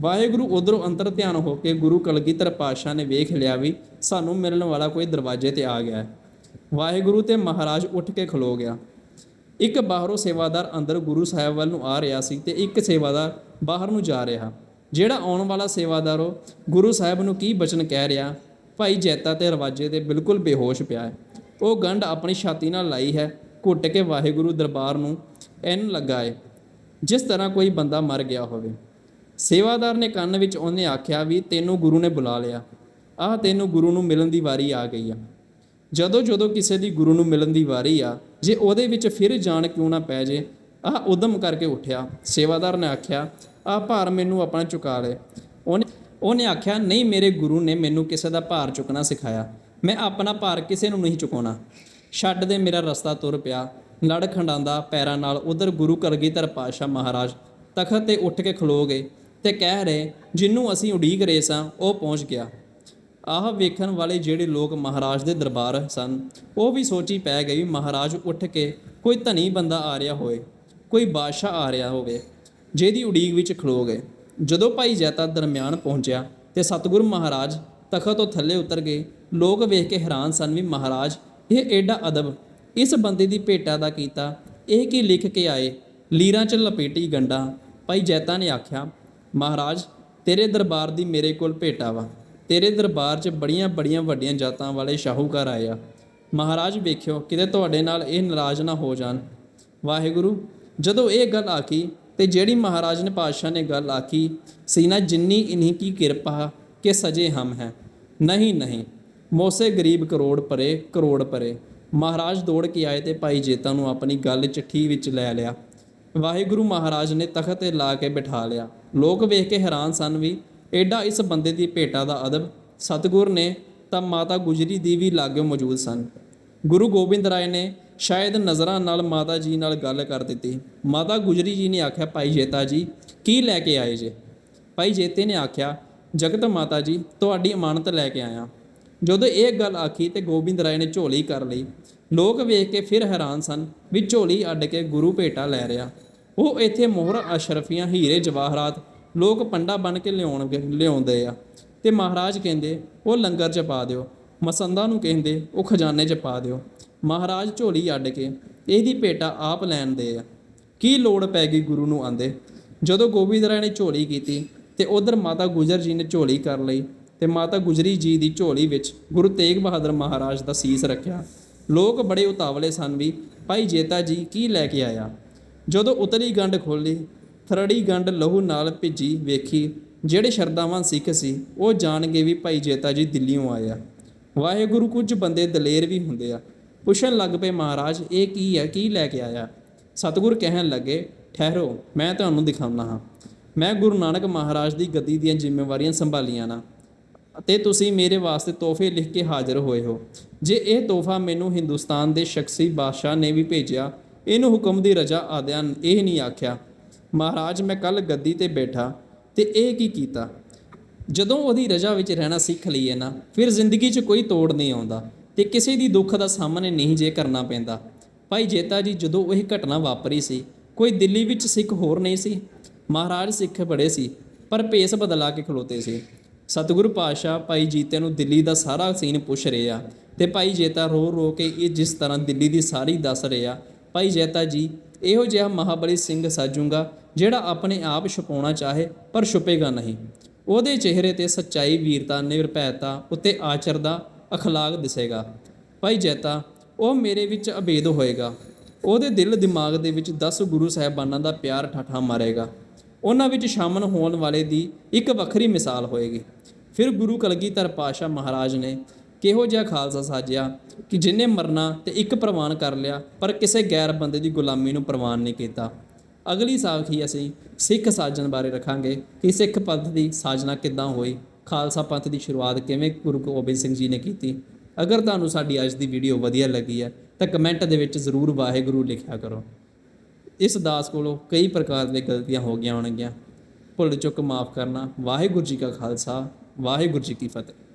ਵਾਹਿਗੁਰੂ ਉਧਰੋਂ ਅੰਤਰ ਧਿਆਨ ਹੋ ਕੇ ਗੁਰੂ ਕਲਗੀਧਰ ਪਾਤਸ਼ਾਹ ਨੇ ਵੇਖ ਲਿਆ ਵੀ ਸਾਨੂੰ ਮਿਲਣ ਵਾਲਾ ਕੋਈ ਦਰਵਾਜ਼ੇ ਤੇ ਆ ਗਿਆ। ਹੈ ਵਾਹਿਗੁਰੂ ਤੇ ਮਹਾਰਾਜ ਉੱਠ ਕੇ ਖਲੋ ਗਿਆ। ਇੱਕ ਬਾਹਰੋਂ ਸੇਵਾਦਾਰ ਅੰਦਰ ਗੁਰੂ ਸਾਹਿਬ ਵੱਲ ਨੂੰ ਆ ਰਿਹਾ ਸੀ ਤੇ ਇੱਕ ਸੇਵਾਦਾਰ ਬਾਹਰ ਨੂੰ ਜਾ ਰਿਹਾ। ਜਿਹੜਾ ਆਉਣ ਵਾਲਾ ਸੇਵਾਦਾਰ ਉਹ ਗੁਰੂ ਸਾਹਿਬ ਨੂੰ ਕੀ ਬਚਨ ਕਹਿ ਰਿਹਾ? ਭਾਈ ਜੈਤਾ ਤੇ ਰਵਾਜੇ ਦੇ ਬਿਲਕੁਲ ਬੇਹੋਸ਼ ਪਿਆ ਹੈ। ਉਹ ਗੰਢ ਆਪਣੀ ਛਾਤੀ ਨਾਲ ਲਾਈ ਹੈ, ਘੁੱਟ ਕੇ ਵਾਹਿਗੁਰੂ ਦਰਬਾਰ ਨੂੰ ਐਨ ਲੱਗਾ ਹੈ ਜਿਸ ਤਰ੍ਹਾਂ ਕੋਈ ਬੰਦਾ ਮਰ ਗਿਆ ਹੋਵੇ। ਸੇਵਾਦਾਰ ਨੇ ਕੰਨ ਵਿੱਚ ਉਹਨੇ ਆਖਿਆ ਵੀ ਤੈਨੂੰ ਗੁਰੂ ਨੇ ਬੁਲਾ ਲਿਆ। ਆਹ ਤੈਨੂੰ ਗੁਰੂ ਨੂੰ ਮਿਲਣ ਦੀ ਵਾਰੀ ਆ ਗਈ ਆ। ਜਦੋਂ ਜਦੋਂ ਕਿਸੇ ਦੀ ਗੁਰੂ ਨੂੰ ਮਿਲਣ ਦੀ ਵਾਰੀ ਆ, ਜੇ ਉਹਦੇ ਵਿੱਚ ਫਿਰ ਜਾਣ ਕਿਉਂ ਨਾ ਪੈ ਜੇ? ਆਹ ਉਦਮ ਕਰਕੇ ਉੱਠਿਆ। ਸੇਵਾਦਾਰ ਨੇ ਆਖਿਆ, ਆਹ ਭਾਰ ਮੈਨੂੰ ਆਪਣਾ ਚੁਕਾ ਲੈ। ਉਹਨੇ ਉਹਨੇ ਆਖਿਆ, ਨਹੀਂ, ਮੇਰੇ ਗੁਰੂ ਨੇ ਮੈਨੂੰ ਕਿਸੇ ਦਾ ਭਾਰ ਚੁੱਕਣਾ ਸਿਖਾਇਆ। ਮੈਂ ਆਪਣਾ ਭਾਰ ਕਿਸੇ ਨੂੰ ਨਹੀਂ ਚੁਕਾਉਣਾ। ਛੱਡ ਦੇ, ਮੇਰਾ ਰਸਤਾ ਤੁਰ ਪਿਆ। ਲੜ ਖੰਡਾਂਦਾ, ਪੈਰਾਂ ਨਾਲ ਉਧਰ ਗੁਰੂ ਕਲਗੀਧਰ ਪਾਤਸ਼ਾਹ ਮਹਾਰਾਜ। ਤਖਤ ਤੇ ਉੱਠ ਕੇ ਖਲੋ ਗਏ ਤੇ ਕਹਿ ਰਹੇ ਜਿਹਨੂੰ ਅਸੀਂ ਉਡੀਕ ਰਹੇ ਸਾਂ, ਉਹ ਪਹੁੰਚ ਗਿਆ। ਆਹ ਵੇਖਣ ਵਾਲੇ ਜਿਹੜੇ ਲੋਕ ਮਹਾਰਾਜ ਦੇ ਦਰਬਾਰ ਸਨ, ਉਹ ਵੀ ਸੋਚੀ ਪੈ ਗਈ ਵੀ ਮਹਾਰਾਜ ਉੱਠ ਕੇ ਕੋਈ ਧਨੀ ਬੰਦਾ ਆ ਰਿਹਾ ਹੋਵੇ, ਕੋਈ ਬਾਦਸ਼ਾਹ ਆ ਰਿਹਾ ਹੋਵੇ, ਜਿਹਦੀ ਉਡੀਕ ਵਿੱਚ ਖਲੋ ਗਏ। ਜਦੋਂ ਭਾਈ ਜੈਤਾ ਦਰਮਿਆਨ ਪਹੁੰਚਿਆ ਤੇ ਸਤਿਗੁਰੂ ਮਹਾਰਾਜ ਤਖਤ ਤੋਂ ਥੱਲੇ ਉਤਰ ਗਏ, ਲੋਕ ਵੇਖ ਕੇ ਹੈਰਾਨ ਸਨ ਵੀ ਮਹਾਰਾਜ, ਇਹ ਐਡਾ ਅਦਬ ਇਸ ਬੰਦੇ ਦੀ ਭੇਟਾ ਦਾ ਕੀਤਾ, ਇਹ ਕੀ ਲਿਖ ਕੇ ਆਏ? ਲੀਰਾਂ 'ਚ ਲਪੇਟੀ ਗੰਡਾ, ਭਾਈ ਜੈਤਾ ਨੇ ਆਖਿਆ, ਮਹਾਰਾਜ, ਤੇਰੇ ਦਰਬਾਰ ਦੀ ਮੇਰੇ ਕੋਲ ਭੇਟਾ ਵਾ। ਤੇਰੇ ਦਰਬਾਰ 'ਚ ਬੜੀਆਂ ਬੜੀਆਂ ਵੱਡੀਆਂ ਜਾਤਾਂ ਵਾਲੇ ਸ਼ਾਹੂਕਾਰ ਆਏ ਆ। ਮਹਾਰਾਜ ਵੇਖਿਓ, ਕਿਤੇ ਤੁਹਾਡੇ ਨਾਲ ਇਹ ਨਾਰਾਜ਼ ਨਾ ਹੋ ਜਾਣ। ਵਾਹਿਗੁਰੂ, ਜਦੋਂ ਇਹ ਗੱਲ ਆਖੀ ਤੇ ਜਿਹੜੀ ਮਹਾਰਾਜ ਨੇ ਪਾਤਸ਼ਾਹ ਨੇ ਗੱਲ ਆਖੀ ਸੀ ਨਾ ਜਿੰਨੀ ਇਨਹੀ ਕੀ ਕਿਰਪਾ ਕਿ ਸਜੇ ਹਮ ਹੈ। ਨਹੀਂ ਨਹੀਂ, ਮੋਸੇ ਗਰੀਬ ਕਰੋੜ ਪਰੇ ਕਰੋੜ ਪਰੇ। ਮਹਾਰਾਜ ਦੌੜ ਕੇ ਆਏ ਤੇ ਭਾਈ ਜੇਤਾ ਨੂੰ ਆਪਣੀ ਗੱਲ ਚਿੱਠੀ ਵਿੱਚ ਲੈ ਲਿਆ। ਵਾਹਿਗੁਰੂ ਮਹਾਰਾਜ ਨੇ ਤਖਤ ਤੇ ਲਾ ਕੇ ਬਿਠਾ ਲਿਆ। ਲੋਕ ਵੇਖ ਕੇ ਹੈਰਾਨ ਸਨ ਵੀ ਐਡਾ ਇਸ ਬੰਦੇ ਦੀ ਭੇਟਾ ਦਾ ਅਦਬ ਸਤਿਗੁਰ ਨੇ ਤਾਂ ਮਾਤਾ ਗੁਜਰੀ ਦੀ ਵੀ ਲਾਗੇ ਮੌਜੂਦ ਸਨ। ਗੁਰੂ ਗੋਬਿੰਦ ਰਾਏ ਨੇ ਸ਼ਾਇਦ ਨਜ਼ਰਾਂ ਨਾਲ ਮਾਤਾ ਜੀ ਨਾਲ ਗੱਲ ਕਰ ਦਿੱਤੀ। ਮਾਤਾ ਗੁਜਰੀ ਜੀ ਨੇ ਆਖਿਆ, ਭਾਈ ਜੇਤਾ ਜੀ, ਕੀ ਲੈ ਕੇ ਆਏ ਜੇ? ਭਾਈ ਜੇਤੇ ਨੇ ਆਖਿਆ, ਜਗਤ ਮਾਤਾ ਜੀ, ਤੁਹਾਡੀ ਅਮਾਨਤ ਲੈ ਕੇ ਆਇਆ। ਜਦੋਂ ਇਹ ਗੱਲ ਆਖੀ ਤੇ ਗੋਬਿੰਦ ਰਾਏ ਨੇ ਝੋਲੀ ਕਰ ਲਈ। ਲੋਕ ਵੇਖ ਕੇ ਫਿਰ ਹੈਰਾਨ ਸਨ ਵੀ ਝੋਲੀ ਅੱਡ ਕੇ ਗੁਰੂ ਭੇਟਾ ਲੈ ਰਿਹਾ। ਉਹ ਇੱਥੇ ਮੋਹਰ ਅਸ਼ਰਫੀਆਂ, ਹੀਰੇ, ਜਵਾਹਰਾਤ ਲੋਕ ਪੰਡਾ ਬਣ ਕੇ ਲਿਆਉਣਗੇ ਲਿਆਉਂਦੇ ਆ। ਤੇ ਮਹਾਰਾਜ ਕਹਿੰਦੇ, ਉਹ ਲੰਗਰ 'ਚ ਪਾ ਦਿਓ। ਮਸੰਦਾ ਨੂੰ ਕਹਿੰਦੇ, ਉਹ ਖਜ਼ਾਨੇ 'ਚ ਪਾ ਦਿਓ। ਮਹਾਰਾਜ ਝੋਲੀ ਅੱਡ ਕੇ, ਇਹਦੀ ਭੇਟਾ ਆਪ ਲੈਣ ਦੇ ਆ। ਕੀ ਲੋੜ ਪੈ ਗਈ ਗੁਰੂ ਨੂੰ ਆਂਦੇ। ਜਦੋਂ ਗੋਬਿੰਦ ਰਾਏ ਨੇ ਝੋਲੀ ਕੀਤੀ ਤੇ ਉਧਰ ਮਾਤਾ ਗੁਜਰ ਜੀ ਨੇ ਝੋਲੀ ਕਰ ਲਈ ਤੇ ਮਾਤਾ ਗੁਜਰੀ ਜੀ ਦੀ ਝੋਲੀ ਵਿੱਚ ਗੁਰੂ ਤੇਗ ਬਹਾਦਰ ਮਹਾਰਾਜ ਦਾ ਸੀਸ ਰੱਖਿਆ। ਲੋਕ ਬੜੇ ਉਤਾਵਲੇ ਸਨ ਵੀ, ਭਾਈ ਜੇਤਾ ਜੀ, ਕੀ ਲੈ ਕੇ ਆਇਆ? ਜਦੋਂ ਉਤਲੀ ਗੰਢ ਖੋਲੀ ਥਰੜੀ ਗੰਢ ਲਹੂ ਨਾਲ ਭਿੱਜੀ ਵੇਖੀ, ਜਿਹੜੇ ਸ਼ਰਦਾਵਾਨ ਸਿੱਖ ਸੀ, ਉਹ ਜਾਣਗੇ ਵੀ ਭਾਈ ਜੇਤਾ ਜੀ ਦਿੱਲੀੋਂ ਆਏ ਆ ਵਾਹਿਗੁਰੂ ਕੁਝ ਬੰਦੇ ਦਲੇਰ ਵੀ ਹੁੰਦੇ ਆ। ਪੁੱਛਣ ਲੱਗ ਪਏ, ਮਹਾਰਾਜ, ਇਹ ਕੀ ਹੈ? ਕੀ ਲੈ ਕੇ ਆਇਆ? ਸਤਿਗੁਰ ਕਹਿਣ ਲੱਗੇ, ਠਹਿਰੋ, ਮੈਂ ਤੁਹਾਨੂੰ ਦਿਖਾਉਣਾ ਹਾਂ। ਮੈਂ ਗੁਰੂ ਨਾਨਕ ਮਹਾਰਾਜ ਦੀ ਗੱਦੀ ਦੀਆਂ ਜ਼ਿੰਮੇਵਾਰੀਆਂ ਸੰਭਾਲੀਆਂ ਨਾ ਅਤੇ ਤੁਸੀਂ ਮੇਰੇ ਵਾਸਤੇ ਤੋਹਫੇ ਲਿਖ ਕੇ ਹਾਜ਼ਰ ਹੋਏ ਹੋ। ਜੇ ਇਹ ਤੋਹਫਾ ਮੈਨੂੰ ਹਿੰਦੁਸਤਾਨ ਦੇ ਸ਼ਖਸੀ ਬਾਦਸ਼ਾਹ ਨੇ ਵੀ ਭੇਜਿਆ, ਇਹਨੂੰ ਹੁਕਮ ਦੀ ਰਜਾ ਆਦਿਆਂ ਇਹ ਨਹੀਂ ਆਖਿਆ ਮਹਾਰਾਜ, ਮੈਂ ਕੱਲ ਗੱਦੀ ਤੇ ਬੈਠਾ ਤੇ ਇਹ ਕੀ ਕੀਤਾ? ਜਦੋਂ ਉਹਦੀ ਰਜਾ ਵਿੱਚ ਰਹਿਣਾ ਸਿੱਖ ਲਈਏ ਨਾ, ਫਿਰ ਜ਼ਿੰਦਗੀ 'ਚ ਕੋਈ ਤੋੜ ਨਹੀਂ ਆਉਂਦਾ ਤੇ ਕਿਸੇ ਦੀ ਦੁੱਖ ਦਾ ਸਾਹਮਣੇ ਨਹੀਂ ਜੇ ਕਰਨਾ ਪੈਂਦਾ। ਭਾਈ ਜੇਤਾ ਜੀ, ਜਦੋਂ ਇਹ ਘਟਨਾ ਵਾਪਰੀ ਸੀ, ਕੋਈ ਦਿੱਲੀ ਵਿੱਚ ਸਿੱਖ ਹੋਰ ਨਹੀਂ ਸੀ? ਮਹਾਰਾਜ ਸਿੱਖ ਬੜੇ ਸੀ, ਪਰ ਭੇਸ ਬਦਲਾ ਕੇ ਖਲੋਤੇ ਸੀ। ਸਤਿਗੁਰੂ ਪਾਤਸ਼ਾਹ ਭਾਈ ਜੀਤੇ ਨੂੰ ਦਿੱਲੀ ਦਾ ਸਾਰਾ ਸੀਨ ਪੁੱਛ ਰਿਹਾ ਆ ਤੇ ਭਾਈ ਜੇਤਾ ਰੋ ਰੋ ਕੇ ਇਹ ਜਿਸ ਤਰ੍ਹਾਂ ਦਿੱਲੀ ਦੀ ਸਾਰੀ ਦੱਸ ਰਿਹਾ ਭਾਈ ਜੇਤਾ ਜੀ ਇਹੋ ਜਿਹਾ ਮਹਾਬਲੀ ਸਿੰਘ ਸਾਜੂਗਾ ਜਿਹੜਾ ਆਪਣੇ ਆਪ ਛੁਪਾਉਣਾ ਚਾਹੇ ਪਰ ਛੁਪੇਗਾ ਨਹੀਂ। ਉਹਦੇ ਚਿਹਰੇ ਤੇ ਸੱਚਾਈ, ਵੀਰਤਾ ਨਿਰਭੈਤਾ ਉੱਤੇ ਆਚਰ ਦਾ ਅਖਲਾਕ ਦਿਸੇਗਾ। ਭਾਈ ਜੈਤਾ, ਉਹ ਮੇਰੇ ਵਿੱਚ ਅਬੇਦ ਹੋਏਗਾ। ਉਹਦੇ ਦਿਲ ਦਿਮਾਗ ਦੇ ਵਿੱਚ 10 ਗੁਰੂ ਸਾਹਿਬਾਨਾਂ ਦਾ ਪਿਆਰ ਠਾਠਾ ਮਾਰੇਗਾ। ਉਹਨਾਂ ਵਿੱਚ ਸ਼ਾਮਲ ਹੋਣ ਵਾਲੇ ਦੀ ਇੱਕ ਵੱਖਰੀ ਮਿਸਾਲ ਹੋਏਗੀ। ਫਿਰ ਗੁਰੂ ਕਲਗੀਧਰ ਪਾਸ਼ਾ ਮਹਾਰਾਜ ਨੇ ਕਿਹੋ ਜਿਹਾ ਖਾਲਸਾ ਸਾਜਿਆ ਕਿ ਜਿਨੇ ਮਰਨਾ ਤੇ ਇੱਕ ਪ੍ਰਵਾਨ ਕਰ ਲਿਆ, ਪਰ ਕਿਸੇ ਗੈਰ ਬੰਦੇ ਦੀ ਗੁਲਾਮੀ ਨੂੰ ਪ੍ਰਵਾਨ ਨਹੀਂ ਕੀਤਾ। ਅਗਲੀ ਸਾਖੀ ਅਸੀਂ ਸਿੱਖ ਸਾਜਣ ਬਾਰੇ ਰੱਖਾਂਗੇ ਕਿ ਸਿੱਖ ਪੰਥ ਦੀ ਸਾਜਨਾ ਕਿੱਦਾਂ ਹੋਈ, ਖਾਲਸਾ ਪੰਥ ਦੀ ਸ਼ੁਰੂਆਤ ਕਿਵੇਂ ਗੁਰੂ ਗੋਬਿੰਦ ਸਿੰਘ ਜੀ ਨੇ ਕੀਤੀ। ਅਗਰ ਤੁਹਾਨੂੰ ਸਾਡੀ ਅੱਜ ਦੀ ਵੀਡੀਓ ਵਧੀਆ ਲੱਗੀ ਹੈ, ਤਾਂ ਕਮੈਂਟ ਦੇ ਵਿੱਚ ਜ਼ਰੂਰ ਵਾਹਿਗੁਰੂ ਲਿਖਿਆ ਕਰੋ। ਇਸ ਦਾਸ ਕੋਲੋਂ ਕਈ ਪ੍ਰਕਾਰ ਦੀਆਂ ਗਲਤੀਆਂ ਹੋ ਗਈਆਂ ਹੋਣਗੀਆਂ। ਭੁੱਲ ਚੁੱਕ ਮਾਫ ਕਰਨਾ, ਵਾਹਿਗੁਰੂ ਜੀ ਕਾ ਖਾਲਸਾ, ਵਾਹਿਗੁਰੂ ਜੀ ਕੀ ਫਤਿਹ।